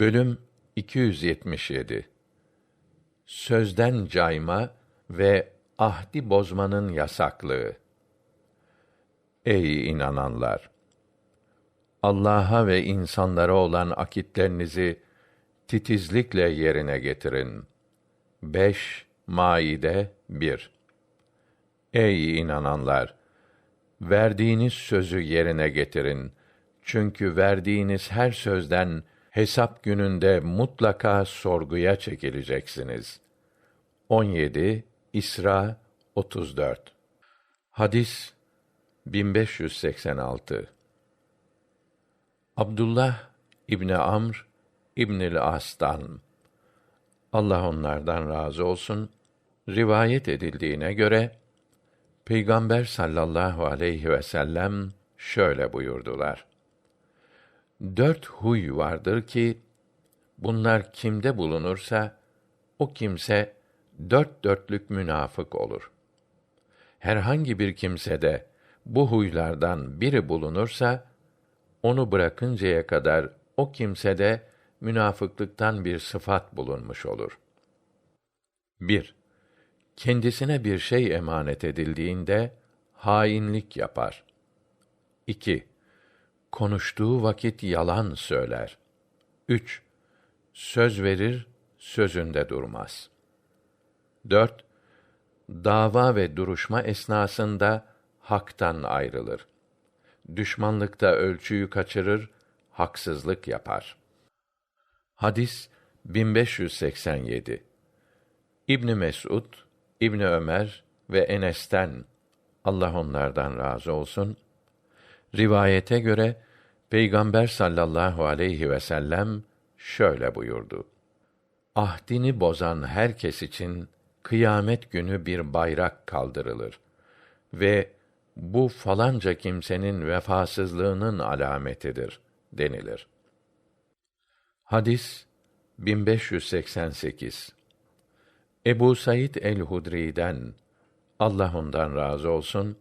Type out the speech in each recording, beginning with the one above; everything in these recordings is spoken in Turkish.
Bölüm 277 Sözden cayma ve ahdi bozmanın yasaklığı. Ey inananlar! Allah'a ve insanlara olan akitlerinizi titizlikle yerine getirin. 5 Maide 1 Ey inananlar! Verdiğiniz sözü yerine getirin. Çünkü verdiğiniz her sözden hesap gününde mutlaka sorguya çekileceksiniz. 17 İsra 34 Hadis 1586 Abdullah İbni Amr İbnül As'tan Allah onlardan razı olsun rivayet edildiğine göre Peygamber sallallahu aleyhi ve sellem şöyle buyurdular. Dört huy vardır ki, bunlar kimde bulunursa, o kimse dört dörtlük münafık olur. Herhangi bir kimsede bu huylardan biri bulunursa, onu bırakıncaya kadar o kimsede münafıklıktan bir sıfat bulunmuş olur. 1. Kendisine bir şey emanet edildiğinde hainlik yapar. 2 konuştuğu vakit yalan söyler. 3. Söz verir, sözünde durmaz. 4. Dava ve duruşma esnasında haktan ayrılır. Düşmanlıkta ölçüyü kaçırır, haksızlık yapar. Hadis 1587. İbn Mesud, İbn Ömer ve Enes'ten Allah onlardan razı olsun Rivayete göre Peygamber sallallahu aleyhi ve sellem şöyle buyurdu: Ahdini bozan herkes için kıyamet günü bir bayrak kaldırılır ve bu falanca kimsenin vefasızlığının alametidir denilir. Hadis 1588 Ebu Said el-Hudri'den Allah ondan razı olsun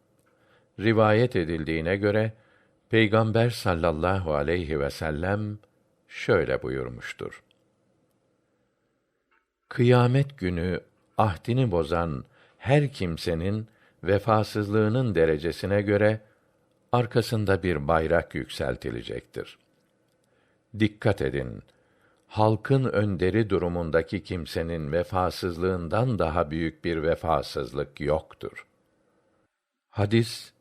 rivayet edildiğine göre Peygamber sallallahu aleyhi ve sellem şöyle buyurmuştur. Kıyamet günü ahdini bozan her kimsenin vefasızlığının derecesine göre arkasında bir bayrak yükseltilecektir. Dikkat edin. Halkın önderi durumundaki kimsenin vefasızlığından daha büyük bir vefasızlık yoktur. Hadis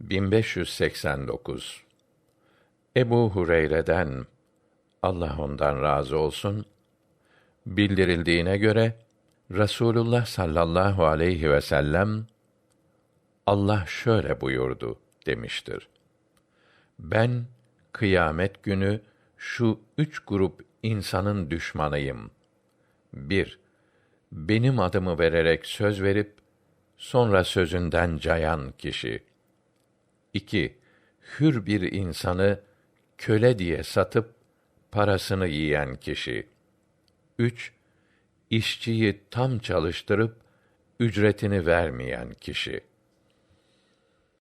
1589 Ebu Hureyre'den Allah ondan razı olsun bildirildiğine göre Rasulullah sallallahu aleyhi ve sellem Allah şöyle buyurdu demiştir. Ben kıyamet günü şu üç grup insanın düşmanıyım. Bir, benim adımı vererek söz verip sonra sözünden cayan kişi. 2. Hür bir insanı köle diye satıp parasını yiyen kişi. 3. İşçiyi tam çalıştırıp ücretini vermeyen kişi.